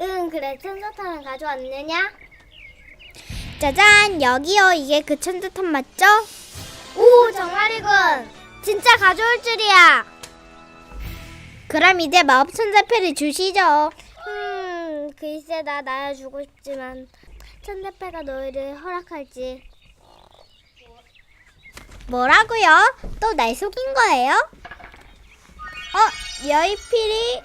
응, 그래. 천사탄을 가져왔느냐? 짜잔 여기요 이게 그 천사탄 맞죠? 오, 정말이군. 진짜 가져올 줄이야. 그럼 이제 마법 천사패를 주시죠. 음, 글쎄 나 나눠주고 싶지만 천사패가 너희를 허락할지. 뭐라고요? 또 날 속인 거예요? 어 여의필이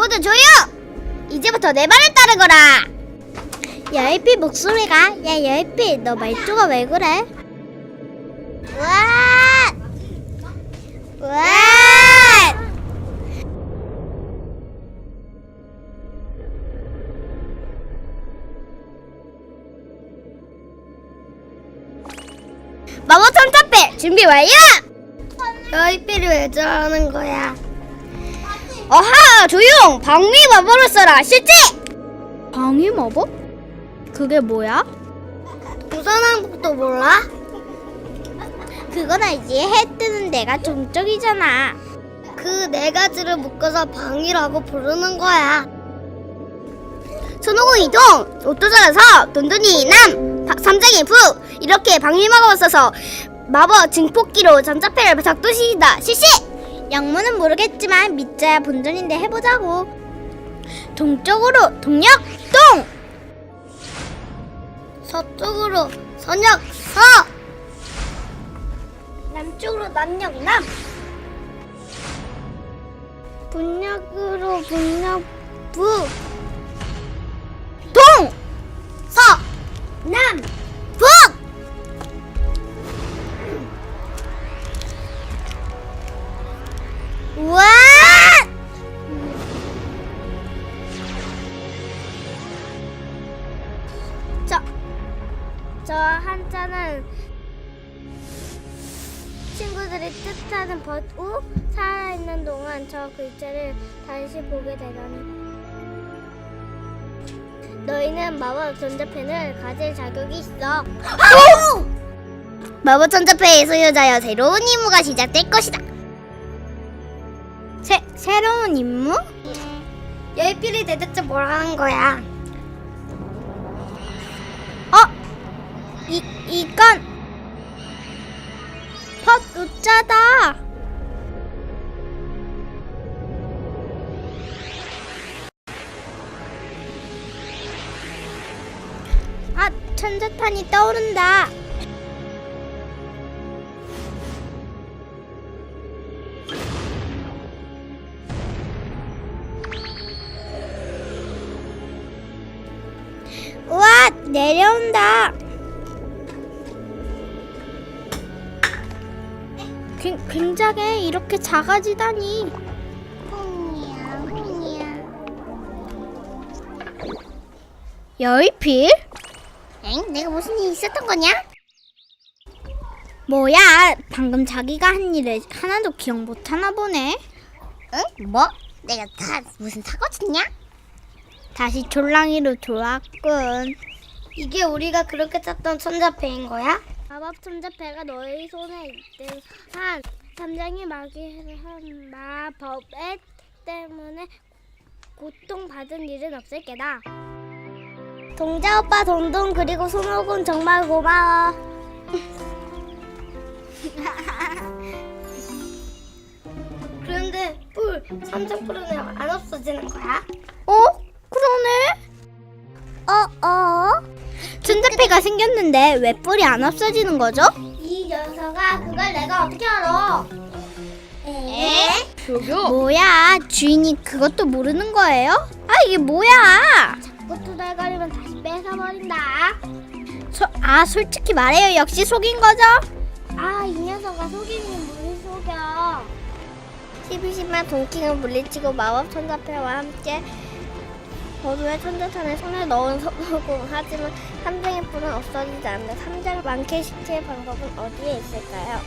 모두 조용! 이제부터 내 말을 따르거라. 여의필 목소리가 야 여의필 너 말투가 왜 그래? 와! 와! 마법 천사패 준비 완료! 너희끼리 왜 저러는 거야? 어하 조용! 방위 마법을 써라 실제! 방위 마법? 그게 뭐야? 우선왕국도 몰라? 그건 알지 해 뜨는 데가 동쪽이잖아. 그 네 가지를 묶어서 방위라고 부르는 거야. 손오공 이동, 오토전에서 돈돈이 남, 바- 삼장이 북 이렇게 방위 마법을 써서 마법 증폭기로 전자패를 작동시킨다. 실시! 영문은 모르겠지만 믿자야 본전인데 해보자고. 동쪽으로 동력 동. 서쪽으로 선역 서 남쪽으로 남역 남 북녘으로 북녘 북 저 한자는 친구들이 뜻하는 벗고 살아있는 동안 저 글자를 다시 보게 되다니. 너희는 마법 전자펜을 가질 자격이 있어. 마법 전자펜의 소유자여 새로운 임무가 시작될 것이다. 새 새로운 임무? 열필이 대체 뭘 하는 거야? 천자탄이 떠오른다. 우와, 내려온다. 굉- 굉장해 이렇게 작아지다니. 여의필? 엥? 내가 무슨 일 있었던 거냐? 뭐야? 방금 자기가 한 일을 하나도 기억 못 하나 보네. 응? 뭐? 내가 다 무슨 사고 쳤냐? 다시 졸랑이로 돌아왔군. 이게 우리가 그렇게 찾던 천자패인 거야? 마법 천자패가 너희 손에 있든 한 삼장이 마귀한 마법에 때문에 고통받은 일은 없을 게다. 동자 오빠 동동 그리고 손오공 정말 고마워. 그런데 뿔 삼장 뿔은 왜안 없어지는 거야? 어? 그러네. 어, 어. 천자패가 생겼는데 왜 뿔이 안 없어지는 거죠? 이 녀석아 그걸 내가 어떻게 알아? 에? 뭐야? 주인이 그것도 모르는 거예요? 아, 이게 뭐야? 자꾸 투덜거리면 다시 뺏어버린다. 소, 아, 솔직히 말해요. 역시 속인 거죠? 아 이 녀석아 속이니 뭘 속여? 12시만 동킹을 물리치고 마법 천자패와 함께 버두의 천자탄에 손을 넣은 서고 하지만 삼장의 뿔은 없어지지 않는데 삼장을 완쾌시킬 방법은 어디에 있을까요?